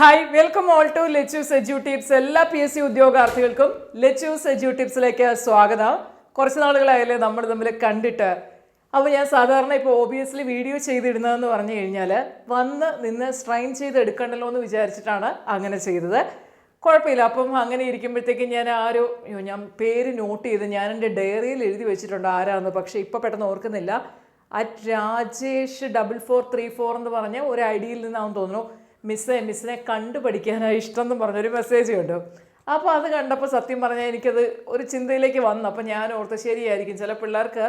Hi welcome all to Lechu's edu tips എല്ലാ P S C ഉദ്യോഗാർത്ഥികൾക്കും Lechu's edu ടിപ്സിലേക്ക് സ്വാഗതം. കുറച്ച് നാളുകളായാലേ നമ്മൾ തമ്മിൽ കണ്ടിട്ട്. അപ്പോൾ ഞാൻ സാധാരണ ഇപ്പോൾ ഓബിയസ്ലി വീഡിയോ ചെയ്തിടുന്നതെന്ന് പറഞ്ഞു കഴിഞ്ഞാൽ വന്ന് നിന്ന് സ്ട്രൈൻ ചെയ്ത് എടുക്കണ്ടല്ലോ എന്ന് വിചാരിച്ചിട്ടാണ് അങ്ങനെ ചെയ്തത്. കുഴപ്പമില്ല. അപ്പം അങ്ങനെ ഇരിക്കുമ്പോഴത്തേക്കും ഞാൻ ആ ഒരു ഞാൻ പേര് നോട്ട് ചെയ്ത് ഞാൻ എന്റെ ഡയറിയിൽ എഴുതി വെച്ചിട്ടുണ്ട് ആരാന്ന്. പക്ഷേ ഇപ്പോൾ പെട്ടെന്ന് ഓർക്കുന്നില്ല. At Rajesh double four three four എന്ന് പറഞ്ഞ ഒരു ഐ ഡിയിൽ നിന്നാണെന്ന് തോന്നുന്നു. മിസ്സെ മിസ്സിനെ കണ്ടു പഠിക്കാനായി ഇഷ്ടം എന്ന് പറഞ്ഞൊരു മെസ്സേജ് കണ്ടു. അപ്പോൾ അത് കണ്ടപ്പോൾ സത്യം പറഞ്ഞാൽ എനിക്കത് ഒരു ചിന്തയിലേക്ക് വന്നു. അപ്പോൾ ഞാൻ ഓർത്ത് ശരിയായിരിക്കും. ചില പിള്ളേർക്ക്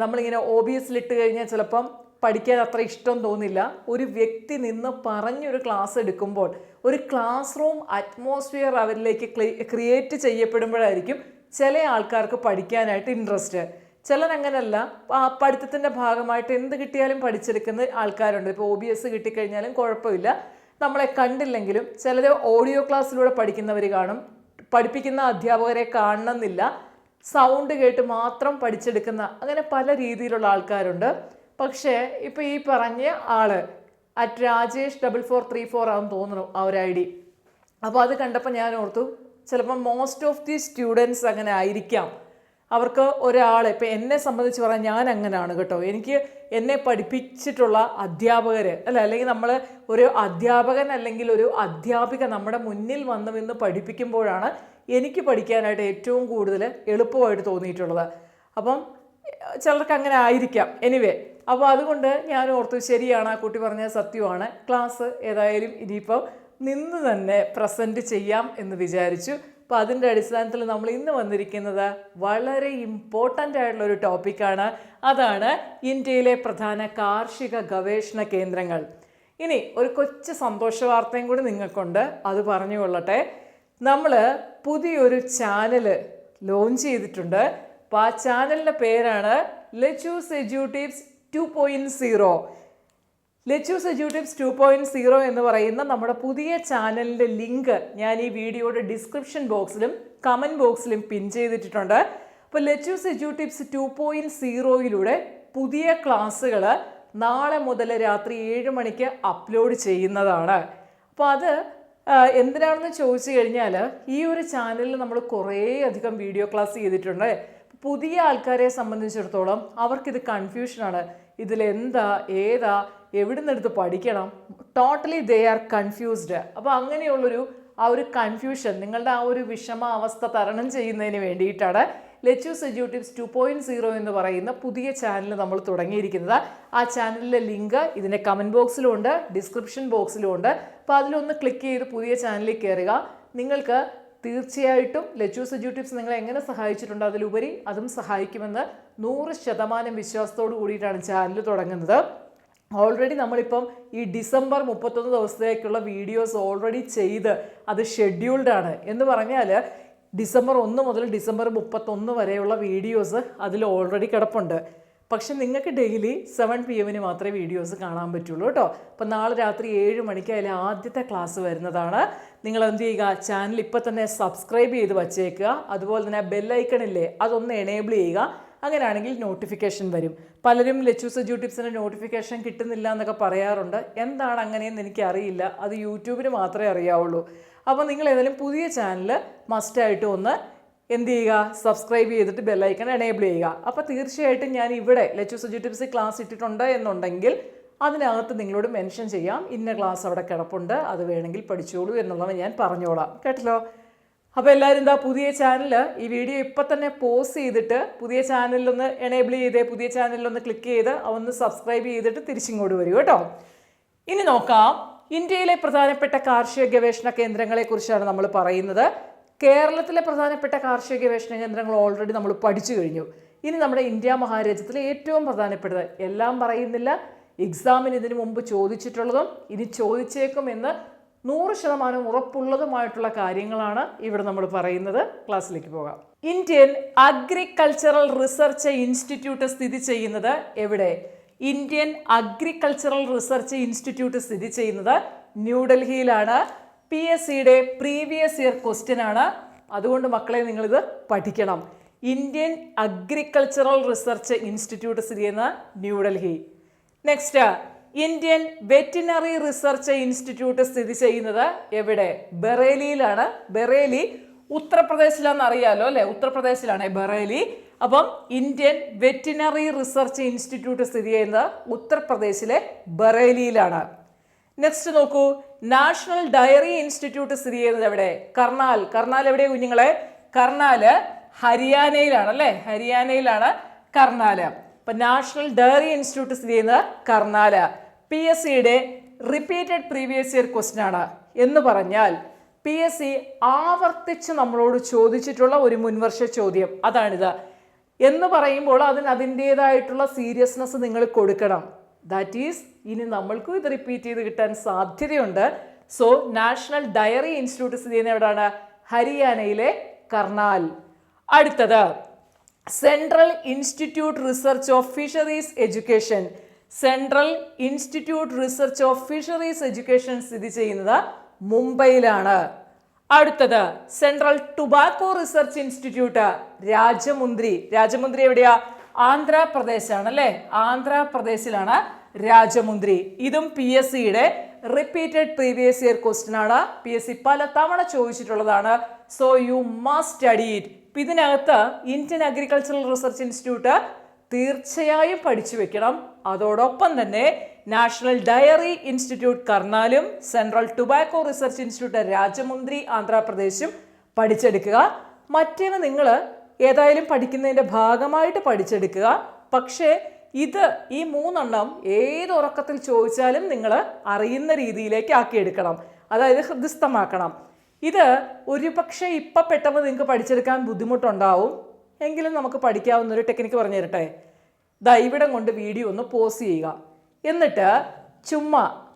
നമ്മളിങ്ങനെ ഒ ബി എസിലിട്ട് കഴിഞ്ഞാൽ ചിലപ്പം പഠിക്കാൻ അത്ര ഇഷ്ടം തോന്നില്ല. ഒരു വ്യക്തി നിന്ന് പറഞ്ഞൊരു ക്ലാസ് എടുക്കുമ്പോൾ ഒരു ക്ലാസ് റൂം അറ്റ്മോസ്ഫിയർ അവരിലേക്ക് ക്രിയേറ്റ് ചെയ്യപ്പെടുമ്പോഴായിരിക്കും ചില ആൾക്കാർക്ക് പഠിക്കാനായിട്ട് ഇൻട്രസ്റ്റ് ചിലരങ്ങനല്ല പഠിത്തത്തിന്റെ ഭാഗമായിട്ട് എന്ത് കിട്ടിയാലും പഠിച്ചെടുക്കുന്ന ആൾക്കാരുണ്ട്. ഇപ്പോൾ ഒ ബി എസ് കിട്ടിക്കഴിഞ്ഞാലും കുഴപ്പമില്ല. നമ്മളെ കണ്ടില്ലെങ്കിലും ചിലർ ഓഡിയോ ക്ലാസ്സിലൂടെ പഠിക്കുന്നവർ കാണും. പഠിപ്പിക്കുന്ന അധ്യാപകരെ കാണണമെന്നില്ല. സൗണ്ട് കേട്ട് മാത്രം പഠിച്ചെടുക്കുന്ന അങ്ങനെ പല രീതിയിലുള്ള ആൾക്കാരുണ്ട്. പക്ഷേ ഇപ്പോൾ ഈ പറഞ്ഞ ആൾ at Rajesh double four three four ആണെന്ന് തോന്നുന്നു ആ ഒരു ഐ ഡി. അപ്പോൾ അത് കണ്ടപ്പോൾ ഞാൻ ഓർത്തു ചിലപ്പോൾ മോസ്റ്റ് ഓഫ് ദി സ്റ്റുഡൻസ് അങ്ങനെ ആയിരിക്കാം. അവർക്ക് ഒരാളെ ഇപ്പം എന്നെ സംബന്ധിച്ച് പറയാൻ ഞാൻ അങ്ങനെയാണ് കേട്ടോ. എനിക്ക് എന്നെ പഠിപ്പിച്ചിട്ടുള്ള അധ്യാപകർ അല്ല അല്ലെങ്കിൽ നമ്മൾ ഒരു അധ്യാപകൻ അല്ലെങ്കിൽ ഒരു അധ്യാപിക നമ്മുടെ മുന്നിൽ വന്നു നിന്ന് പഠിപ്പിക്കുമ്പോഴാണ് എനിക്ക് പഠിക്കാനായിട്ട് ഏറ്റവും കൂടുതൽ എളുപ്പമായിട്ട് തോന്നിയിട്ടുള്ളത്. അപ്പം ചിലർക്ക് അങ്ങനെ ആയിരിക്കാം. എനിവേ അപ്പോൾ അതുകൊണ്ട് ഞാൻ ഓർത്തു ശരിയാണ് ആ കുട്ടി പറഞ്ഞ സത്യമാണ്. ക്ലാസ് ഏതായാലും ഇനിയിപ്പം നിന്ന് തന്നെ പ്രസന്റ് ചെയ്യാം എന്ന് വിചാരിച്ചു. അപ്പോൾ അതിന്റെ അടിസ്ഥാനത്തിൽ നമ്മൾ ഇന്ന് വന്നിരിക്കുന്നത് വളരെ ഇമ്പോർട്ടന്റ് ആയിട്ടുള്ള ഒരു ടോപ്പിക്കാണ് അതാണ് ഇന്ത്യയിലെ പ്രധാന കാർഷിക ഗവേഷണ കേന്ദ്രങ്ങൾ. ഇനി ഒരു കൊച്ചു സന്തോഷ വാർത്തയും കൂടി നിങ്ങൾക്കുണ്ട്. അത് പറഞ്ഞു കൊള്ളട്ടെ. നമ്മൾ പുതിയൊരു ചാനൽ ലോഞ്ച് ചെയ്തിട്ടുണ്ട്. അപ്പോൾ ആ ചാനലിന്റെ പേരാണ് Lechu's എജ്യൂട്ടീവ്സ് two point zero. Lechu's എജ്യൂട്ടീവ്സ് two point zero എന്ന് പറയുന്ന നമ്മുടെ പുതിയ ചാനലിന്റെ ലിങ്ക് ഞാൻ ഈ വീഡിയോയുടെ ഡിസ്ക്രിപ്ഷൻ ബോക്സിലും കമന്റ് ബോക്സിലും പിൻ ചെയ്തിട്ടുണ്ട് അപ്പോൾ ലെച്ചൂസ് എജ്യൂട്ടീവ്സ് ടു പോയിന്റ് സീറോയിലൂടെ പുതിയ ക്ലാസ്സുകൾ നാളെ മുതൽ രാത്രി ഏഴ് മണിക്ക് അപ്ലോഡ് ചെയ്യുന്നതാണ്. അപ്പോൾ അത് എന്തിനാണെന്ന് ചോദിച്ചു കഴിഞ്ഞാൽ ഈ ഒരു ചാനലിൽ നമ്മൾ കുറേ അധികം വീഡിയോ ക്ലാസ് ചെയ്തിട്ടുണ്ട്. പുതിയ ആൾക്കാരെ സംബന്ധിച്ചിടത്തോളം അവർക്കിത് കൺഫ്യൂഷനാണ്. ഇതിലെന്താ ഏതാ എവിടെ നിന്നെടുത്ത് പഠിക്കണം? ടോട്ടലി ദേ ആർ കൺഫ്യൂസ്ഡ് അപ്പോൾ അങ്ങനെയുള്ളൊരു ആ ഒരു കൺഫ്യൂഷൻ നിങ്ങളുടെ ആ ഒരു വിഷമ അവസ്ഥ തരണം ചെയ്യുന്നതിന് വേണ്ടിയിട്ടാണ് ലെച്ചൂസ് എജ്യൂട്ടിവ്സ് ടു പോയിന്റ് സീറോ എന്ന് പറയുന്ന പുതിയ ചാനൽ നമ്മൾ തുടങ്ങിയിരിക്കുന്നത്. ആ ചാനലിലെ ലിങ്ക് ഇതിന്റെ കമന്റ് ബോക്സിലും ഉണ്ട് ഡിസ്ക്രിപ്ഷൻ ബോക്സിലും ഉണ്ട്. അപ്പോൾ അതിലൊന്ന് ക്ലിക്ക് ചെയ്ത് പുതിയ ചാനലിൽ കയറുക. നിങ്ങൾക്ക് തീർച്ചയായിട്ടും ലെച്ചൂസ് എജ്യൂട്ടിവ്സ് നിങ്ങളെ എങ്ങനെ സഹായിച്ചിട്ടുണ്ട് അതിലുപരി അതും സഹായിക്കുമെന്ന് നൂറ് ശതമാനം വിശ്വാസത്തോടു കൂടിയിട്ടാണ് ചാനൽ തുടങ്ങുന്നത്. ഓൾറെഡി നമ്മളിപ്പം ഈ ഡിസംബർ മുപ്പത്തൊന്ന് ദിവസത്തേക്കുള്ള വീഡിയോസ് ഓൾറെഡി ചെയ്ത് അത് ഷെഡ്യൂൾഡ് ആണ്. എന്ന് പറഞ്ഞാൽ ഡിസംബർ ഒന്ന് മുതൽ ഡിസംബർ മുപ്പത്തൊന്ന് വരെയുള്ള വീഡിയോസ് അതിൽ ഓൾറെഡി കിടപ്പുണ്ട്. പക്ഷെ നിങ്ങൾക്ക് ഡെയിലി സെവൻ പി എമ്മിന് മാത്രമേ വീഡിയോസ് കാണാൻ പറ്റുള്ളൂ കേട്ടോ. അപ്പോൾ നാളെ രാത്രി ഏഴ് മണിക്ക് അതിൽ ആദ്യത്തെ ക്ലാസ് വരുന്നതാണ്. നിങ്ങൾ എന്ത് ചെയ്യുക? ചാനൽ ഇപ്പോൾ തന്നെ സബ്സ്ക്രൈബ് ചെയ്ത് വച്ചേക്കുക. അതുപോലെ തന്നെ ബെല്ലൈക്കണില്ലേ അതൊന്ന് എനേബിൾ ചെയ്യുക. അങ്ങനെയാണെങ്കിൽ നോട്ടിഫിക്കേഷൻ വരും. പലരും ലച്ചൂസ് യൂട്യൂബ്സിന്റെ നോട്ടിഫിക്കേഷൻ കിട്ടുന്നില്ല എന്നൊക്കെ പറയാറുണ്ട്. എന്താണ് അങ്ങനെയെന്ന് എനിക്കറിയില്ല. അത് യൂട്യൂബിന് മാത്രമേ അറിയാവുള്ളൂ. അപ്പോൾ നിങ്ങൾ ഏതെങ്കിലും പുതിയ ചാനൽ മസ്റ്റായിട്ട് ഒന്ന് എന്ത് ചെയ്യുക? സബ്സ്ക്രൈബ് ചെയ്തിട്ട് ബെല്ലൈക്കൺ എനേബിൾ ചെയ്യുക. അപ്പോൾ തീർച്ചയായിട്ടും ഞാൻ ഇവിടെ ലെച്ചൂസ് ടിപ്സ് ക്ലാസ് ഇട്ടിട്ടുണ്ട് എന്നുണ്ടെങ്കിൽ അതിനകത്ത് നിങ്ങളോട് മെൻഷൻ ചെയ്യാം. ഇന്ന ക്ലാസ് അവിടെ കിടപ്പുണ്ട്. അത് വേണമെങ്കിൽ പഠിച്ചോളൂ എന്നുള്ളത് ഞാൻ പറഞ്ഞോളാം. കേട്ടല്ലോ? അപ്പോൾ എല്ലാവരും എന്താ പുതിയ ചാനൽ ഈ വീഡിയോ ഇപ്പം തന്നെ പോസ്റ്റ് ചെയ്തിട്ട് പുതിയ ചാനലിലൊന്ന് എനേബിൾ ചെയ്തേ പുതിയ ചാനലിലൊന്ന് ക്ലിക്ക് ചെയ്ത് ഒന്ന് സബ്സ്ക്രൈബ് ചെയ്തിട്ട് തിരിച്ചിങ്ങോട്ട് വരൂ കേട്ടോ. ഇനി നോക്കാം. ഇന്ത്യയിലെ പ്രധാനപ്പെട്ട കാർഷിക ഗവേഷണ കേന്ദ്രങ്ങളെക്കുറിച്ചാണ് നമ്മൾ പറയുന്നത്. കേരളത്തിലെ പ്രധാനപ്പെട്ട കാർഷിക ഗവേഷണ കേന്ദ്രങ്ങൾ ഓൾറെഡി നമ്മൾ പഠിച്ചു കഴിഞ്ഞു. ഇനി നമ്മുടെ ഇന്ത്യ മഹാരാജ്യത്തിലെ ഏറ്റവും പ്രധാനപ്പെട്ടത് എല്ലാം പറയുന്നില്ല. എക്സാമിന് ഇതിനു മുമ്പ് ചോദിച്ചിട്ടുള്ളതും ഇനി ചോദിച്ചേക്കും എന്ന് നൂറ് ശതമാനം ഉറപ്പുള്ളതുമായിട്ടുള്ള കാര്യങ്ങളാണ് ഇവിടെ നമ്മൾ പറയുന്നത്. ക്ലാസ്സിലേക്ക് പോകാം. ഇന്ത്യൻ അഗ്രികൾച്ചറൽ റിസർച്ച് ഇൻസ്റ്റിറ്റ്യൂട്ട് സ്ഥിതി ചെയ്യുന്നത് എവിടെ? ഇന്ത്യൻ അഗ്രികൾച്ചറൽ റിസർച്ച് ഇൻസ്റ്റിറ്റ്യൂട്ട് സ്ഥിതി ചെയ്യുന്നത് ന്യൂഡൽഹിയിലാണ് പി എസ് സിയുടെ പ്രീവിയസ് ഇയർ ക്വസ്റ്റ്യൻ ആണ്. അതുകൊണ്ട് മക്കളെ നിങ്ങളിത് പഠിക്കണം. ഇന്ത്യൻ അഗ്രികൾച്ചറൽ റിസർച്ച് ഇൻസ്റ്റിറ്റ്യൂട്ട് സ്ഥിതി ചെയ്യുന്ന New Delhi next Indian veterinary research institute സ്ഥിതി ചെയ്യുന്നത് എവിടെ? ബറേലിയിലാണ്. ബറേലി ഉത്തർപ്രദേശിലാണെന്ന് അറിയാലോ അല്ലെ? ഉത്തർപ്രദേശിലാണ് ബറേലി. അപ്പം ഇന്ത്യൻ വെറ്റിനറി റിസർച്ച് ഇൻസ്റ്റിറ്റ്യൂട്ട് സ്ഥിതി ചെയ്യുന്നത് ഉത്തർപ്രദേശിലെ ബറേലിയിലാണ്. നെക്സ്റ്റ് നോക്കൂ. നാഷണൽ ഡയറി ഇൻസ്റ്റിറ്റ്യൂട്ട് സ്ഥിതി ചെയ്യുന്നത് എവിടെ? കർണാൽ. കർണാൽ എവിടെ കുഞ്ഞുങ്ങളെ? കർണാൽ ഹരിയാനയിലാണ് അല്ലേ ഹരിയാനയിലാണ് കർണാൽ അപ്പൊ നാഷണൽ ഡയറി ഇൻസ്റ്റിറ്റ്യൂട്ട് സ്ഥിതി ചെയ്യുന്നത് കർണാൽ പി എസ് സിയുടെ റിപ്പീറ്റഡ് പ്രീവിയസ് ഇയർ ക്വസ്റ്റ്യൻ ആണ്. എന്ന് പറഞ്ഞാൽ പി എസ് സി ആവർത്തിച്ച് നമ്മളോട് ചോദിച്ചിട്ടുള്ള ഒരു മുൻവർഷ ചോദ്യം. അതാണിത്. എന്ന് പറയുമ്പോൾ അതിന് അതിന്റെതായിട്ടുള്ള സീരിയസ്നെസ് നിങ്ങൾ കൊടുക്കണം. ദാറ്റ് ഈസ് ഇനി നമ്മൾക്കും ഇത് റിപ്പീറ്റ് ചെയ്ത് കിട്ടാൻ സാധ്യതയുണ്ട്. സോ നാഷണൽ ഡയറി ഇൻസ്റ്റിറ്റ്യൂട്ട് സ്ഥിതി ചെയ്യുന്ന എവിടെയാണ്? ഹരിയാനയിലെ കർണാൽ. അടുത്തത് central institute research of fisheries education central institute research of fisheries education സ്ഥിതി ചെയ്യുന്നത് മുംബൈയിലാണ്. അടുത്തത് central tobacco research institute Rajahmundry Rajahmundry എവിടെയാ? ആന്ധ്രാപ്രദേശാണ് അല്ലേ? ആന്ധ്രാപ്രദേശിലാണ് രാജമുന്ദ്രി ഇതും പി എസ് സിയുടെ റിപ്പീറ്റഡ് പ്രീവിയസ് ഇയർ ക്വസ്റ്റ്യൻ ആണ്. പി എസ് സി പല തവണ ചോദിച്ചിട്ടുള്ളതാണ് so you must study it ഇതിനകത്ത് ഇന്ത്യൻ അഗ്രികൾച്ചറൽ റിസർച്ച് ഇൻസ്റ്റിറ്റ്യൂട്ട് തീർച്ചയായും പഠിച്ചു വെക്കണം. അതോടൊപ്പം തന്നെ national dairy institute കർണാലും central tobacco research institute Rajahmundry ആന്ധ്രാപ്രദേശും പഠിച്ചെടുക്കുക. മറ്റേവ നിങ്ങൾ ഏതായാലും പഠിക്കുന്നതിന്റെ ഭാഗമായിട്ട് പഠിച്ചെടുക്കുക. പക്ഷേ ഇത് ഈ മൂന്നെണ്ണം ഏത് ഉറക്കത്തിൽ ചോദിച്ചാലും നിങ്ങൾ അറിയുന്ന രീതിയിലേക്ക് ആക്കിയെടുക്കണം. അതായത് ഹൃദയസ്ഥമാക്കണം. ഇത് ഒരുപക്ഷെ ഇപ്പം പെട്ടെന്ന് നിങ്ങൾക്ക് പഠിച്ചെടുക്കാൻ ബുദ്ധിമുട്ടുണ്ടാവും. എങ്കിലും നമുക്ക് പഠിക്കാവുന്ന ഒരു ടെക്നിക്ക് പറഞ്ഞു തരട്ടെ. ദൈവിടം കൊണ്ട് വീഡിയോ ഒന്ന് പോസ് ചെയ്യുക. എന്നിട്ട് ചുമ്മാ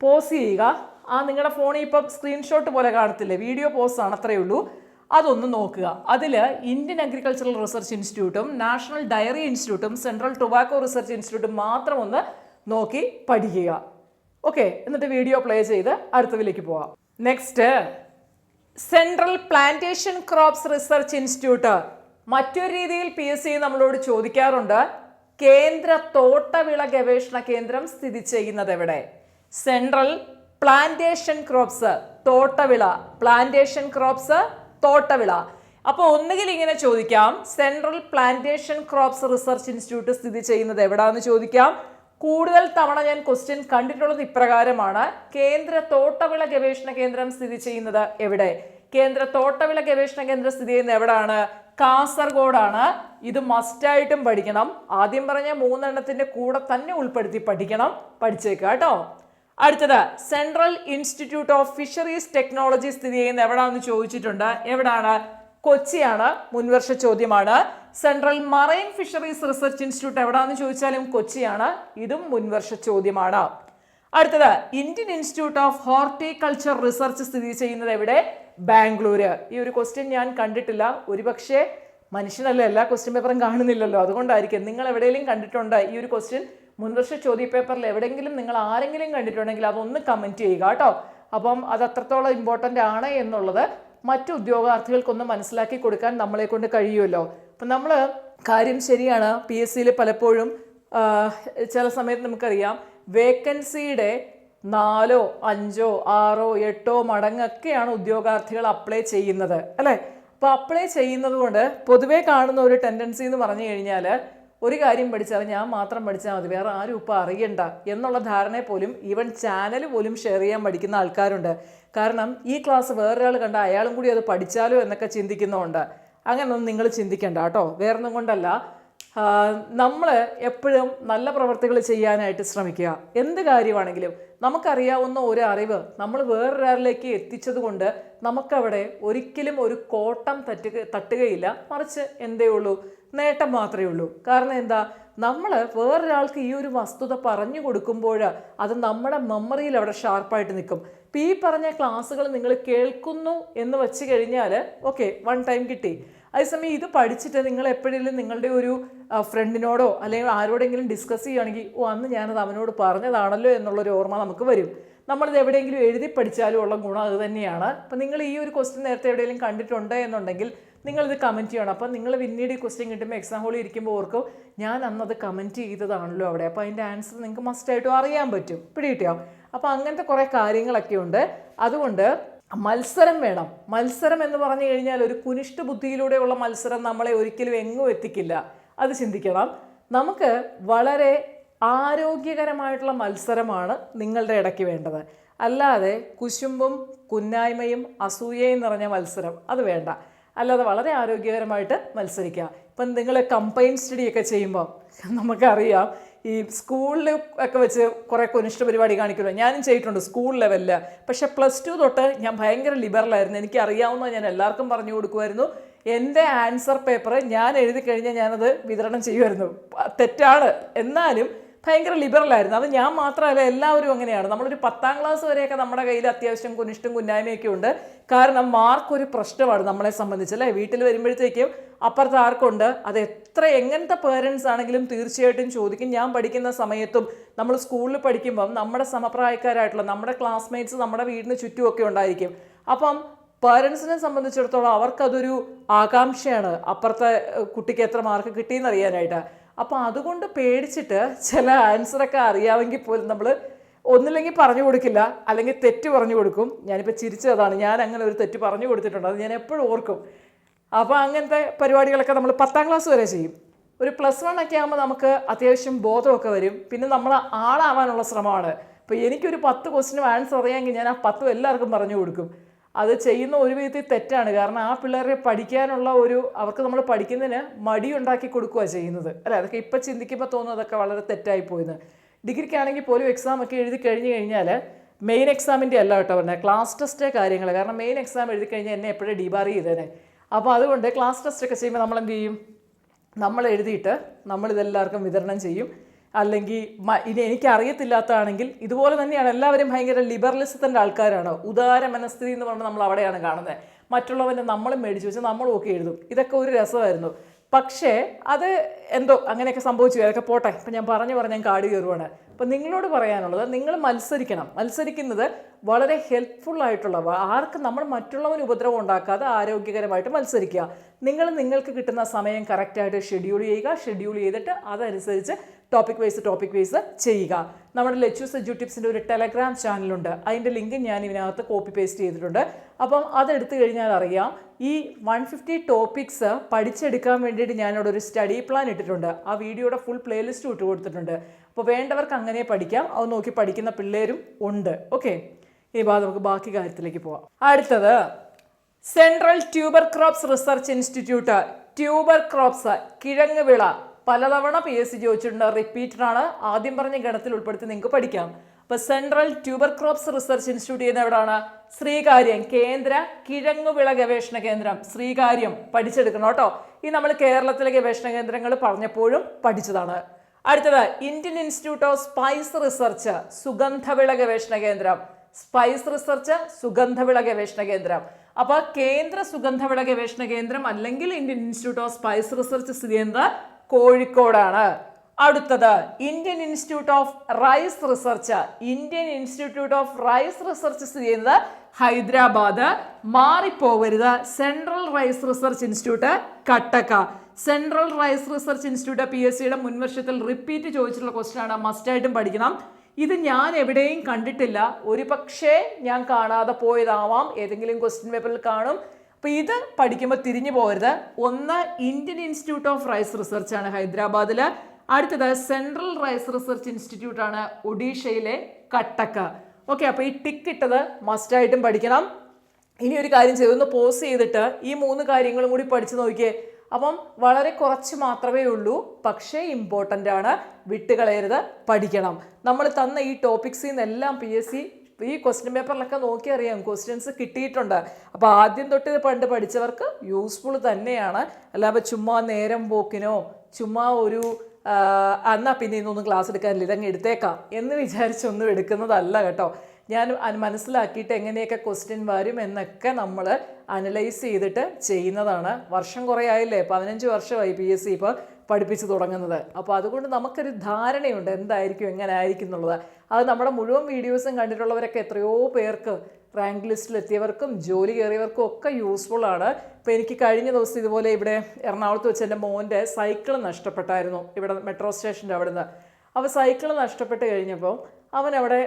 പോസ് ചെയ്യുക. ആ നിങ്ങളുടെ ഫോണിൽ ഇപ്പം സ്ക്രീൻഷോട്ട് പോലെ കാണത്തില്ലേ? വീഡിയോ പോസ് ആണ് അത്രയേ ഉള്ളൂ. അതൊന്ന് നോക്കുക. അതിൽ ഇന്ത്യൻ അഗ്രികൾച്ചറൽ റിസർച്ച് ഇൻസ്റ്റിറ്റ്യൂട്ടും നാഷണൽ ഡയറി ഇൻസ്റ്റിറ്റ്യൂട്ടും സെൻട്രൽ ടൊബാക്കോ റിസർച്ച് ഇൻസ്റ്റിറ്റ്യൂട്ടും മാത്രം ഒന്ന് നോക്കി പഠിക്കുക. ഓക്കെ എന്നിട്ട് വീഡിയോ പ്ലേ ചെയ്ത് അടുത്തതിലേക്ക് പോവാം. Next central plantation crops research institute മറ്റൊരു രീതിയിൽ പി എസ് സി നമ്മളോട് ചോദിക്കാറുണ്ട് കേന്ദ്ര തോട്ടവിള ഗവേഷണ കേന്ദ്രം സ്ഥിതി ചെയ്യുന്നത് എവിടെ? സെൻട്രൽ പ്ലാന്റേഷൻ ക്രോപ്സ് തോട്ടവിള പ്ലാന്റേഷൻ ക്രോപ്സ് തോട്ടവിള. അപ്പോൾ ഒന്നുകിൽ ഇങ്ങനെ ചോദിക്കാം central plantation crops research institute സ്ഥിതി ചെയ്യുന്നത് എവിടാന്ന് ചോദിക്കാം? കൂടുതൽ തവണ ഞാൻ ക്വസ്റ്റ്യൻ കണ്ടിട്ടുള്ളത് ഇപ്രകാരമാണ്. കേന്ദ്ര തോട്ടവിള ഗവേഷണ കേന്ദ്രം സ്ഥിതി ചെയ്യുന്നത് എവിടെ? കേന്ദ്ര തോട്ടവിള ഗവേഷണ കേന്ദ്രം സ്ഥിതി ചെയ്യുന്നത് എവിടാണ്? കാസർഗോഡാണ്. ഇത് മസ്റ്റായിട്ടും പഠിക്കണം. ആദ്യം പറഞ്ഞ മൂന്നെണ്ണത്തിന്റെ കൂടെ തന്നെ ഉൾപ്പെടുത്തി പഠിക്കണം. പഠിച്ചേക്കാം കേട്ടോ. അടുത്തത് central institute of fisheries technology സ്ഥിതി ചെയ്യുന്ന എവിടാന്ന് ചോദിച്ചിട്ടുണ്ട്? എവിടാണ്? കൊച്ചിയാണ്. മുൻവർഷ ചോദ്യമാണ്. Central marine fisheries research institute എവിടാന്ന് ചോദിച്ചാലും കൊച്ചിയാണ്. ഇതും മുൻവർഷ ചോദ്യമാണ്. അടുത്തത് Indian institute of horticulture research സ്ഥിതി ചെയ്യുന്നത് എവിടെ? ബാംഗ്ലൂര്. ഈ ഒരു ക്വസ്റ്റ്യൻ ഞാൻ കണ്ടിട്ടില്ല. ഒരുപക്ഷെ മനുഷ്യനല്ല എല്ലാ ക്വസ്റ്റ്യൻ പേപ്പറും കാണുന്നില്ലല്ലോ. അതുകൊണ്ടായിരിക്കും. നിങ്ങൾ എവിടെയെങ്കിലും കണ്ടിട്ടുണ്ട് ഈ ഒരു ക്വസ്റ്റ്യൻ മുൻവർഷ ചോദ്യ പേപ്പറിൽ എവിടെയെങ്കിലും നിങ്ങൾ ആരെങ്കിലും കണ്ടിട്ടുണ്ടെങ്കിൽ അതൊന്ന് കമന്റ് ചെയ്യുക കേട്ടോ. അപ്പം അത് അത്രത്തോളം ഇമ്പോർട്ടന്റ് ആണ് എന്നുള്ളത് മറ്റു ഉദ്യോഗാർത്ഥികൾക്കൊന്ന് മനസ്സിലാക്കി കൊടുക്കാൻ നമ്മളെ കൊണ്ട് കഴിയുമല്ലോ. അപ്പം നമ്മൾ കാര്യം ശരിയാണ്. പി എസ് സിയിൽ പലപ്പോഴും ചില സമയത്ത് നമുക്കറിയാം വേക്കൻസിയുടെ നാലോ അഞ്ചോ ആറോ എട്ടോ മടങ്ങൊക്കെയാണ് ഉദ്യോഗാർത്ഥികൾ അപ്ലൈ ചെയ്യുന്നത്. അല്ലേ? അപ്പോൾ അപ്ലൈ ചെയ്യുന്നത് കൊണ്ട് പൊതുവേ കാണുന്ന ഒരു ടെൻഡൻസി എന്ന് പറഞ്ഞു കഴിഞ്ഞാൽ ഒരു കാര്യം പഠിച്ചാൽ ഞാൻ മാത്രം പഠിച്ചാൽ മതി വേറെ ആരും ഇപ്പം അറിയണ്ട എന്നുള്ള ധാരണയെ പോലും ഈവൻ ചാനൽ പോലും ഷെയർ ചെയ്യാൻ പഠിക്കുന്ന ആൾക്കാരുണ്ട്. കാരണം ഈ ക്ലാസ് വേറൊരാൾ കണ്ട അയാളും കൂടി അത് പഠിച്ചാലോ എന്നൊക്കെ ചിന്തിക്കുന്നതുകൊണ്ട്. അങ്ങനൊന്നും നിങ്ങൾ ചിന്തിക്കേണ്ട കേട്ടോ വേറൊന്നും കൊണ്ടല്ല. നമ്മൾ എപ്പോഴും നല്ല പ്രവർത്തികൾ ചെയ്യാനായിട്ട് ശ്രമിക്കുക. എന്ത് കാര്യമാണെങ്കിലും നമുക്കറിയാവുന്ന ഒരു അറിവ് നമ്മൾ വേറൊരാളിലേക്ക് എത്തിച്ചത് കൊണ്ട് നമുക്കവിടെ ഒരിക്കലും ഒരു കോട്ടം തട്ടുക തട്ടുകയില്ല മറിച്ച് എന്തേ ഉള്ളൂ. നേട്ടം മാത്രമേ ഉള്ളൂ. കാരണം എന്താ? നമ്മൾ വേറൊരാൾക്ക് ഈ ഒരു വസ്തുത പറഞ്ഞു കൊടുക്കുമ്പോൾ അത് നമ്മുടെ മെമ്മറിയിൽ അവിടെ ഷാർപ്പായിട്ട് നിൽക്കും. ഇപ്പം ഈ പറഞ്ഞ ക്ലാസ്സുകൾ നിങ്ങൾ കേൾക്കുന്നു എന്ന് വെച്ച് കഴിഞ്ഞാൽ ഓക്കെ വൺ ടൈം കിട്ടി. അതേസമയം ഇത് പഠിച്ചിട്ട് നിങ്ങൾ എപ്പോഴെങ്കിലും നിങ്ങളുടെ ഒരു ഫ്രണ്ടിനോടോ അല്ലെങ്കിൽ ആരോടെങ്കിലും ഡിസ്കസ് ചെയ്യുകയാണെങ്കിൽ ഓ അന്ന് ഞാനത് അവനോട് പറഞ്ഞതാണല്ലോ എന്നുള്ളൊരു ഓർമ്മ നമുക്ക് വരും. നമ്മളിത് എവിടെയെങ്കിലും എഴുതി പഠിച്ചാലും ഉള്ള ഗുണം അത് തന്നെയാണ്. അപ്പം നിങ്ങൾ ഈ ഒരു ക്വസ്റ്റ്യൻ നേരത്തെ എവിടെയെങ്കിലും കണ്ടിട്ടുണ്ട് എന്നുണ്ടെങ്കിൽ നിങ്ങളിത് കമന്റ് ചെയ്യണം. അപ്പം നിങ്ങൾ പിന്നീട് ഈ ക്വസ്റ്റ്യൻ കിട്ടുമ്പോൾ എക്സാം ഹോളിൽ ഇരിക്കുമ്പോൾ ഓർക്കും ഞാൻ അന്നത് കമന്റ് ചെയ്തതാണല്ലോ അവിടെ. അപ്പോൾ അതിന്റെ ആൻസർ നിങ്ങൾക്ക് മസ്റ്റായിട്ടും അറിയാൻ പറ്റും. പിടികിട്ടിയോ? അപ്പോൾ അങ്ങനത്തെ കുറേ കാര്യങ്ങളൊക്കെ ഉണ്ട്. അതുകൊണ്ട് മത്സരം വേണം. മത്സരം എന്ന് പറഞ്ഞു കഴിഞ്ഞാൽ ഒരു കുനിഷ്ഠ ബുദ്ധിയിലൂടെയുള്ള മത്സരം നമ്മളെ ഒരിക്കലും എങ്ങും എത്തിക്കില്ല. അത് ചിന്തിക്കണം. നമുക്ക് വളരെ ആരോഗ്യകരമായിട്ടുള്ള മത്സരമാണ് നിങ്ങളുടെ ഇടയ്ക്ക് വേണ്ടത്. അല്ലാതെ കുശുമ്പും കുന്നായ്മയും അസൂയയും നിറഞ്ഞ മത്സരം അത് വേണ്ട. അല്ലാതെ വളരെ ആരോഗ്യകരമായിട്ട് മത്സരിക്കുക. ഇപ്പം നിങ്ങൾ കമ്പൈൻ സ്റ്റഡി ഒക്കെ ചെയ്യുമ്പോൾ നമുക്കറിയാം ഈ സ്കൂളിൽ ഒക്കെ വെച്ച് കുറേ കൊനിഷ്ഠ പരിപാടി കാണിക്കുമല്ലോ. ഞാനും ചെയ്തിട്ടുണ്ട് സ്കൂൾ ലെവലിൽ പക്ഷെ പ്ലസ് ടു തൊട്ട് ഞാൻ ഭയങ്കര ലിബറലായിരുന്നു എനിക്ക് അറിയാവുന്ന ഞാൻ എല്ലാവർക്കും പറഞ്ഞു കൊടുക്കുമായിരുന്നു. എന്റെ ആൻസർ പേപ്പർ ഞാൻ എഴുതി കഴിഞ്ഞാൽ ഞാനത് വിതരണം ചെയ്യുമായിരുന്നു. തെറ്റാണ്. എന്നാലും ഭയങ്കര ലിബറലായിരുന്നു അത് ഞാൻ മാത്രമല്ല എല്ലാവരും അങ്ങനെയാണ്. നമ്മളൊരു പത്താം ക്ലാസ് വരെയൊക്കെ നമ്മുടെ കയ്യിൽ അത്യാവശ്യം കുനിഷ്ടും കുന്നായ്മയൊക്കെ ഉണ്ട്. കാരണം മാർക്ക് ഒരു പ്രശ്നമാണ് നമ്മളെ സംബന്ധിച്ച് അല്ലേ? വീട്ടിൽ വരുമ്പോഴത്തേക്കും അപ്പുറത്ത് ആർക്കുണ്ട്? അത് എത്ര എങ്ങനത്തെ പേരൻസ് ആണെങ്കിലും തീർച്ചയായിട്ടും ചോദിക്കും. ഞാൻ പഠിക്കുന്ന സമയത്തും നമ്മൾ സ്കൂളിൽ പഠിക്കുമ്പം നമ്മുടെ സമപ്രായക്കാരായിട്ടുള്ള നമ്മുടെ ക്ലാസ്മേറ്റ്സ് നമ്മുടെ വീടിന് ചുറ്റുമൊക്കെ ഉണ്ടായിരിക്കും. അപ്പം പേരൻസിനെ സംബന്ധിച്ചിടത്തോളം അവർക്കതൊരു ആകാംക്ഷയാണ്. അപ്പുറത്തെ കുട്ടിക്ക് എത്ര മാർക്ക് കിട്ടിയെന്ന് അറിയാനായിട്ട്. അപ്പോൾ അതുകൊണ്ട് പേടിച്ചിട്ട് ചില ആൻസറൊക്കെ അറിയാമെങ്കിൽ പോലും നമ്മൾ ഒന്നില്ലെങ്കിൽ പറഞ്ഞു കൊടുക്കില്ല അല്ലെങ്കിൽ തെറ്റ് പറഞ്ഞു കൊടുക്കും. ഞാനിപ്പോൾ ചിരിച്ചതാണ്. ഞാൻ അങ്ങനെ ഒരു തെറ്റ് പറഞ്ഞു കൊടുത്തിട്ടുണ്ട്. അത് ഞാൻ എപ്പോഴും ഓർക്കും. അപ്പോൾ അങ്ങനത്തെ പരിപാടികളൊക്കെ നമ്മൾ പത്താം ക്ലാസ് വരെ ചെയ്യും. ഒരു പ്ലസ് വൺ ഒക്കെ ആകുമ്പോൾ നമുക്ക് അത്യാവശ്യം ബോധമൊക്കെ വരും. പിന്നെ നമ്മൾ ആളാവാനുള്ള ശ്രമമാണ്. ഇപ്പോൾ എനിക്കൊരു പത്ത് ക്വസ്റ്റിനും ആൻസർ അറിയാമെങ്കിൽ ഞാൻ ആ പത്തും എല്ലാവർക്കും പറഞ്ഞു കൊടുക്കും. അത് ചെയ്യുന്ന ഒരു വിധത്തിൽ തെറ്റാണ്. കാരണം ആ പിള്ളേരെ പഠിക്കാനുള്ള ഒരു അവർക്ക് നമ്മൾ പഠിക്കുന്നതിന് മടി ഉണ്ടാക്കി കൊടുക്കുക ചെയ്യുന്നത്. അല്ലേ? അതൊക്കെ ഇപ്പം ചിന്തിക്കുമ്പോൾ തോന്നുന്നു അതൊക്കെ വളരെ തെറ്റായി പോയെന്ന്. ഡിഗ്രിക്കാണെങ്കിൽ പോലും എക്സാം ഒക്കെ എഴുതി കഴിഞ്ഞ് കഴിഞ്ഞാൽ മെയിൻ എക്സാമിന്റെ അല്ല കേട്ടോ പറഞ്ഞത് ക്ലാസ് ടെസ്റ്റ് കാര്യങ്ങൾ കാരണം മെയിൻ എക്സാം എഴുതി കഴിഞ്ഞാൽ എന്നെ എപ്പോഴും ഡിബാർ ചെയ്തേനെ. അപ്പോൾ അതുകൊണ്ട് ക്ലാസ് ടെസ്റ്റ് ഒക്കെ ചെയ്യുമ്പോൾ നമ്മൾ എന്ത് ചെയ്യും? നമ്മൾ എഴുതിയിട്ട് നമ്മളിതെല്ലാവർക്കും വിതരണം ചെയ്യും. അല്ലെങ്കിൽ ഇനി എനിക്ക് അറിയത്തില്ലാത്തതാണെങ്കിൽ ഇതുപോലെ തന്നെയാണ് എല്ലാവരും ഭയങ്കര ലിബറലിസത്തിന്റെ ആൾക്കാരാണ്. ഉദാര മനസ്ഥിതി എന്ന് പറഞ്ഞാൽ നമ്മൾ അവിടെയാണ് കാണുന്നത്. മറ്റുള്ളവന്റെ നമ്മൾ മേടിച്ച് വെച്ച് നമ്മളും ഒക്കെ എഴുതും. ഇതൊക്കെ ഒരു രസമായിരുന്നു. പക്ഷേ അത് എന്തോ അങ്ങനെയൊക്കെ സംഭവിച്ചു. അതൊക്കെ പോട്ടെ. ഇപ്പം ഞാൻ പറഞ്ഞു പറഞ്ഞ് ഞാൻ കാട് കയറുവാണ്. അപ്പം നിങ്ങളോട് പറയാനുള്ളത് നിങ്ങൾ മത്സരിക്കണം. മത്സരിക്കുന്നത് വളരെ ഹെൽപ്ഫുൾ ആയിട്ടുള്ള ആർക്കും നമ്മൾ മറ്റുള്ളവന് ഉപദ്രവം ഉണ്ടാക്കാതെ ആരോഗ്യകരമായിട്ട് മത്സരിക്കുക. നിങ്ങൾ നിങ്ങൾക്ക് കിട്ടുന്ന സമയം കറക്റ്റായിട്ട് ഷെഡ്യൂൾ ചെയ്യുക. ഷെഡ്യൂൾ ചെയ്തിട്ട് അതനുസരിച്ച് ടോപ്പിക് വൈസ് ടോപ്പിക് വൈസ് ചെയ്യുക. നമ്മുടെ ലെച്ചൂസ് സെജു ടിപ്സിന്റെ ഒരു ടെലഗ്രാം ചാനലുണ്ട് അതിന്റെ ലിങ്ക് ഞാൻ ഇതിനകത്ത് കോപ്പി പേസ്റ്റ് ചെയ്തിട്ടുണ്ട്. അപ്പം അതെടുത്തു കഴിഞ്ഞാൽ അറിയാം ഈ വൺ ഫിഫ്റ്റി ടോപ്പിക്സ് പഠിച്ചെടുക്കാൻ വേണ്ടിയിട്ട് ഞാനിവിടെ ഒരു സ്റ്റഡി പ്ലാൻ ഇട്ടിട്ടുണ്ട്. ആ വീഡിയോയുടെ ഫുൾ പ്ലേലിസ്റ്റ് ഇട്ട് കൊടുത്തിട്ടുണ്ട്. അപ്പോൾ വേണ്ടവർക്ക് അങ്ങനെ പഠിക്കാം. അത് നോക്കി പഠിക്കുന്ന പിള്ളേരും ഉണ്ട്. ഓക്കെ ഇനി നമുക്ക് ബാക്കി കാര്യത്തിലേക്ക് പോവാം. അടുത്തത് central tuber crops research institute tuber crops കിഴങ്ങ് വിള. പലതവണ പി എസ് സി ചോദിച്ചിട്ടുണ്ട്. റിപ്പീറ്റഡ് ആണ്. ആദ്യം പറഞ്ഞ ഗണത്തിൽ ഉൾപ്പെടുത്തി നിങ്ങൾക്ക് പഠിക്കാം. അപ്പോൾ central tuber crops research institute ചെയ്യുന്ന എവിടെയാണ്? ശ്രീകാര്യം കേന്ദ്ര കിഴങ്ങുവിള ഗവേഷണ കേന്ദ്രം. ശ്രീകാര്യം പഠിച്ചെടുക്കണം കേട്ടോ. ഈ നമ്മൾ കേരളത്തിലെ ഗവേഷണ കേന്ദ്രങ്ങൾ പറഞ്ഞപ്പോഴും പഠിച്ചതാണ്. അടുത്തത് Indian institute of spice research സുഗന്ധവിള ഗവേഷണ കേന്ദ്രം. സ്പൈസ് റിസർച്ച് സുഗന്ധവിള ഗവേഷണ കേന്ദ്രം. അപ്പോൾ കേന്ദ്ര സുഗന്ധവിള ഗവേഷണ കേന്ദ്രം അല്ലെങ്കിൽ Indian institute of spice research സ്ഥിതി ചെയ്യുന്നത് കോഴിക്കോടാണ്. അടുത്തത് Indian institute of rice research. Indian institute of rice research സ്ഥിതി ചെയ്യുന്നത് Hyderabad. മാറിപ്പോവരുത് central rice research institute Cuttack. Central rice research institute P S സിയുടെ മുൻവർഷത്തിൽ റിപ്പീറ്റ് ചോദിച്ചിട്ടുള്ള ക്വസ്റ്റ്യൻ ആണ്. മസ്റ്റായിട്ടും പഠിക്കണം. ഇത് ഞാൻ എവിടെയും കണ്ടിട്ടില്ല. ഒരു പക്ഷേ ഞാൻ കാണാതെ പോയതാവാം. ഏതെങ്കിലും ക്വസ്റ്റ്യൻ പേപ്പറിൽ കാണും. അപ്പോൾ ഇത് പഠിക്കുമ്പോൾ തിരിഞ്ഞു പോകരുത്. ഒന്ന് Indian institute of rice research ആണ് ഹൈദരാബാദിൽ അടുത്തത് സെൻട്രൽ റൈസ് റിസർച്ച് ഇൻസ്റ്റിറ്റ്യൂട്ട് ആണ് ഒഡീഷയിലെ കട്ടക്ക. ഓക്കെ അപ്പോൾ ഈ ടിക്ക് ഇട്ടത് മസ്റ്റായിട്ടും പഠിക്കണം. ഇനി ഒരു കാര്യം ചെയ്തു ഒന്ന് പോസ് ചെയ്തിട്ട് ഈ മൂന്ന് കാര്യങ്ങളും കൂടി പഠിച്ചു നോക്കിയേ. അപ്പം വളരെ കുറച്ച് മാത്രമേ ഉള്ളൂ പക്ഷേ ഇമ്പോർട്ടന്റ് ആണ്. വിട്ടുകളയരുത് പഠിക്കണം. നമ്മൾ തന്ന ഈ ടോപ്പിക്സിൽ നിന്നെല്ലാം പി എസ് സി ഈ ക്വസ്റ്റ്യൻ പേപ്പറിലൊക്കെ നോക്കി അറിയാം. ക്വസ്റ്റ്യൻസ് കിട്ടിയിട്ടുണ്ട്. അപ്പോൾ ആദ്യം തൊട്ട് ഇത് പണ്ട് പഠിച്ചവർക്ക് യൂസ്ഫുൾ തന്നെയാണ്. അല്ലാതെ ചുമ്മാ നേരം പോക്കിനോ ചുമ്മാ ഒരു എന്നാൽ പിന്നെ ഇന്നൊന്നും ക്ലാസ് എടുക്കാനില്ല ഇതങ്ങ് എടുത്തേക്കാം എന്ന് വിചാരിച്ചൊന്നും എടുക്കുന്നതല്ല കേട്ടോ. ഞാൻ മനസ്സിലാക്കിയിട്ട് എങ്ങനെയൊക്കെ ക്വസ്റ്റ്യൻ വരും എന്നൊക്കെ നമ്മൾ അനലൈസ് ചെയ്തിട്ട് ചെയ്യുന്നതാണ്. വർഷം കുറേ ആയില്ലേ? പതിനഞ്ച് വർഷമായി പി എസ് സി ഇപ്പോൾ പഠിപ്പിച്ച് തുടങ്ങുന്നത്. അപ്പോൾ അതുകൊണ്ട് നമുക്കൊരു ധാരണയുണ്ട് എന്തായിരിക്കും എങ്ങനെ ആയിരിക്കും എന്നുള്ളത്. അത് നമ്മുടെ മുഴുവൻ വീഡിയോസും കണ്ടിട്ടുള്ളവരൊക്കെ എത്രയോ പേർക്ക് റാങ്ക് ലിസ്റ്റിൽ എത്തിയവർക്കും ജോലി കയറിയവർക്കും ഒക്കെ യൂസ്ഫുൾ ആണ്. ഇപ്പോൾ എനിക്ക് കഴിഞ്ഞ ദിവസം ഇതുപോലെ ഇവിടെ എറണാകുളത്ത് വെച്ച് എന്റെ മോന്റെ സൈക്കിൾ നഷ്ടപ്പെട്ടായിരുന്നു. ഇവിടെ മെട്രോ സ്റ്റേഷന്റെ അവിടെ നിന്ന് അപ്പോൾ സൈക്കിൾ നഷ്ടപ്പെട്ട് കഴിഞ്ഞപ്പോൾ അവൻ അവിടെ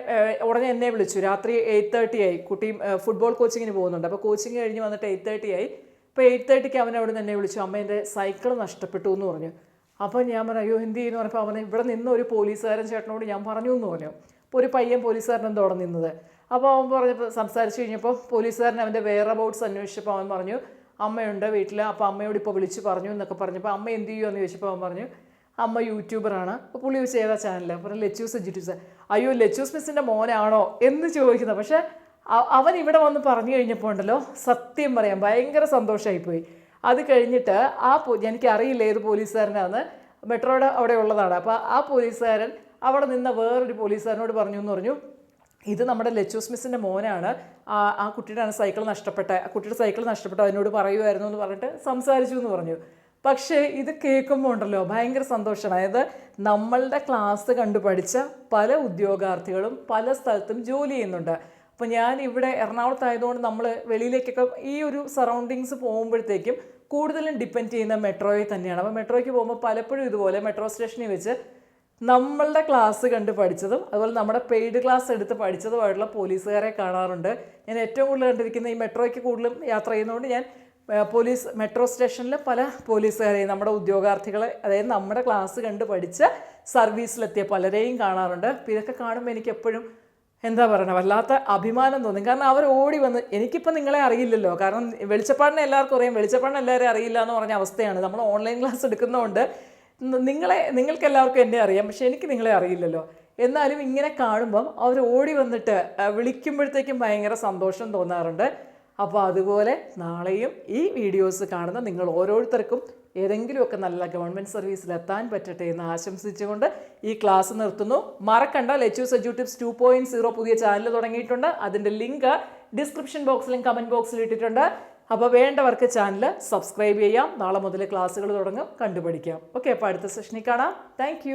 ഉടനെ എന്നെ വിളിച്ചു. രാത്രി എയ്റ്റ് തേർട്ടി ആയി. കുട്ടി ഏഹ്, ഫുട്ബോൾ കോച്ചിങ്ങിന് പോകുന്നുണ്ട്. അപ്പോൾ കോച്ചിങ് കഴിഞ്ഞ് വന്നിട്ട് എയ്റ്റ് തേർട്ടി ആയി. ഇപ്പോൾ എയ്റ്റ് തേർട്ടിക്ക് അവൻ അവിടെ നിന്ന് എന്നെ വിളിച്ചു. അമ്മേന്റെ സൈക്കിൾ നഷ്ടപ്പെട്ടു എന്ന് പറഞ്ഞു. അപ്പോൾ ഞാൻ പറഞ്ഞു അയ്യോ എന്ത് ചെയ്യുന്നു? പറഞ്ഞപ്പോൾ അവനെ ഇവിടെ നിന്ന് ഒരു പോലീസുകാരൻ ചേട്ടനോട് ഞാൻ പറഞ്ഞു എന്ന് പറഞ്ഞു. അപ്പോൾ ഒരു പയ്യൻ പോലീസുകാരൻ അവിടെ നിന്നത്. അപ്പോൾ അവൻ പറഞ്ഞപ്പോൾ സംസാരിച്ച് കഴിഞ്ഞപ്പോൾ പോലീസുകാരൻ അവന്റെ വേറെ അബൌട്ട്സ് അന്വേഷിച്ചപ്പോൾ അവൻ പറഞ്ഞു അമ്മയുണ്ട് വീട്ടിൽ അപ്പോൾ അമ്മയോട് ഇപ്പോൾ വിളിച്ച് പറഞ്ഞു എന്നൊക്കെ പറഞ്ഞപ്പോൾ അമ്മ എന്ത് ചെയ്യുമെന്ന് ചോദിച്ചപ്പോൾ അവൻ പറഞ്ഞു അമ്മ യൂട്യൂബറാണ് അപ്പോൾ പുള്ളി യൂസ് ഏതാ ചാനൽ പറഞ്ഞു ലച്ചൂസ് ജിറ്റൂസ് അയ്യോ ലച്ചൂസ് മിസ്സിന്റെ മോനാണോ എന്ന് ചോദിക്കുന്നത് പക്ഷേ അവൻ ഇവിടെ വന്ന് പറഞ്ഞു കഴിഞ്ഞപ്പോൾ ഉണ്ടല്ലോ സത്യം പറയാം ഭയങ്കര സന്തോഷമായിപ്പോയി അത് കഴിഞ്ഞിട്ട് ആ പോ എനിക്ക് അറിയില്ല ഏത് പോലീസുകാരനാണ് മെട്രോയുടെ അവിടെ ഉള്ളതാണ്. അപ്പോൾ ആ പോലീസുകാരൻ അവിടെ നിന്ന വേറൊരു പോലീസുകാരനോട് പറഞ്ഞു എന്ന് പറഞ്ഞു ഇത് നമ്മുടെ ലച്ചൂസ് മിസ്സിന്റെ മോനാണ്. ആ ആ കുട്ടിയുടെ സൈക്കിൾ നഷ്ടപ്പെട്ട ആ കുട്ടിയുടെ സൈക്കിൾ നഷ്ടപ്പെട്ട അതിനോട് പറയുമായിരുന്നു എന്ന് പറഞ്ഞിട്ട് സംസാരിച്ചു എന്ന് പറഞ്ഞു. പക്ഷേ ഇത് കേൾക്കുമ്പോൾ ഉണ്ടല്ലോ ഭയങ്കര സന്തോഷമാണ്. അതായത് നമ്മളുടെ ക്ലാസ് കണ്ടു പഠിച്ച പല ഉദ്യോഗാർത്ഥികളും പല സ്ഥലത്തും ജോലി ചെയ്യുന്നുണ്ട്. അപ്പോൾ ഞാൻ ഇവിടെ എറണാകുളത്തായതുകൊണ്ട് നമ്മൾ വെളിയിലേക്കൊക്കെ ഈ ഒരു സറൗണ്ടിങ്സ് പോകുമ്പോഴത്തേക്കും കൂടുതലും ഡിപ്പെൻഡ് ചെയ്യുന്ന മെട്രോയിൽ തന്നെയാണ്. അപ്പോൾ മെട്രോയ്ക്ക് പോകുമ്പോൾ പലപ്പോഴും ഇതുപോലെ മെട്രോ സ്റ്റേഷനിൽ വെച്ച് നമ്മളുടെ ക്ലാസ് കണ്ട് പഠിച്ചതും അതുപോലെ നമ്മുടെ പെയ്ഡ് ക്ലാസ് എടുത്ത് പഠിച്ചതുമായിട്ടുള്ള പോലീസുകാരെ കാണാറുണ്ട്. ഞാൻ ഏറ്റവും കൂടുതൽ കണ്ടിരിക്കുന്ന ഈ മെട്രോയ്ക്ക് കൂടുതലും യാത്ര ചെയ്യുന്നതുകൊണ്ട് ഞാൻ പോലീസ് മെട്രോ സ്റ്റേഷനിൽ പല പോലീസുകാരെയും നമ്മുടെ ഉദ്യോഗാർത്ഥികളെ അതായത് നമ്മുടെ ക്ലാസ് കണ്ട് പഠിച്ച് സർവീസിലെത്തിയ പലരെയും കാണാറുണ്ട്. അപ്പോൾ ഇതൊക്കെ കാണുമ്പോൾ എനിക്ക് എപ്പോഴും എന്താ പറയണ വല്ലാത്ത അഭിമാനം തോന്നും. കാരണം അവർ ഓടി വന്ന് എനിക്കിപ്പോൾ നിങ്ങളെ അറിയില്ലല്ലോ. കാരണം വെളിച്ചപ്പാടിനെ എല്ലാവർക്കും അറിയാം. വെളിച്ചപ്പാടിനെ എല്ലാവരും അറിയില്ല എന്ന് പറഞ്ഞ അവസ്ഥയാണ്. നമ്മൾ ഓൺലൈൻ ക്ലാസ് എടുക്കുന്നതുകൊണ്ട് നിങ്ങളെ നിങ്ങൾക്ക് എല്ലാവർക്കും എന്നെ അറിയാം. പക്ഷേ എനിക്ക് നിങ്ങളെ അറിയില്ലല്ലോ. എന്നാലും ഇങ്ങനെ കാണുമ്പം അവർ ഓടി വന്നിട്ട് വിളിക്കുമ്പോഴത്തേക്കും ഭയങ്കര സന്തോഷം തോന്നാറുണ്ട്. അപ്പോൾ അതുപോലെ നാളെയും ഈ വീഡിയോസ് കാണുന്ന നിങ്ങൾ ഓരോരുത്തർക്കും ഏതെങ്കിലുമൊക്കെ നല്ല ഗവൺമെന്റ് സർവീസിൽ എത്താൻ പറ്റട്ടെ എന്ന് ആശംസിച്ചുകൊണ്ട് ഈ ക്ലാസ് നിർത്തുന്നു. മറക്കണ്ട Lechu's tips two point zero പുതിയ ചാനൽ തുടങ്ങിയിട്ടുണ്ട്. അതിന്റെ ലിങ്ക് ഡിസ്ക്രിപ്ഷൻ ബോക്സിലും കമന്റ് ബോക്സിലും ഇട്ടിട്ടുണ്ട്. അപ്പോൾ വേണ്ടവർക്ക് ചാനൽ സബ്സ്ക്രൈബ് ചെയ്യാം. നാളെ മുതൽ ക്ലാസ്സുകൾ തുടങ്ങും. കണ്ടുപഠിക്കാം. ഓക്കെ അപ്പോൾ അടുത്ത സെഷനിൽ കാണാം. താങ്ക്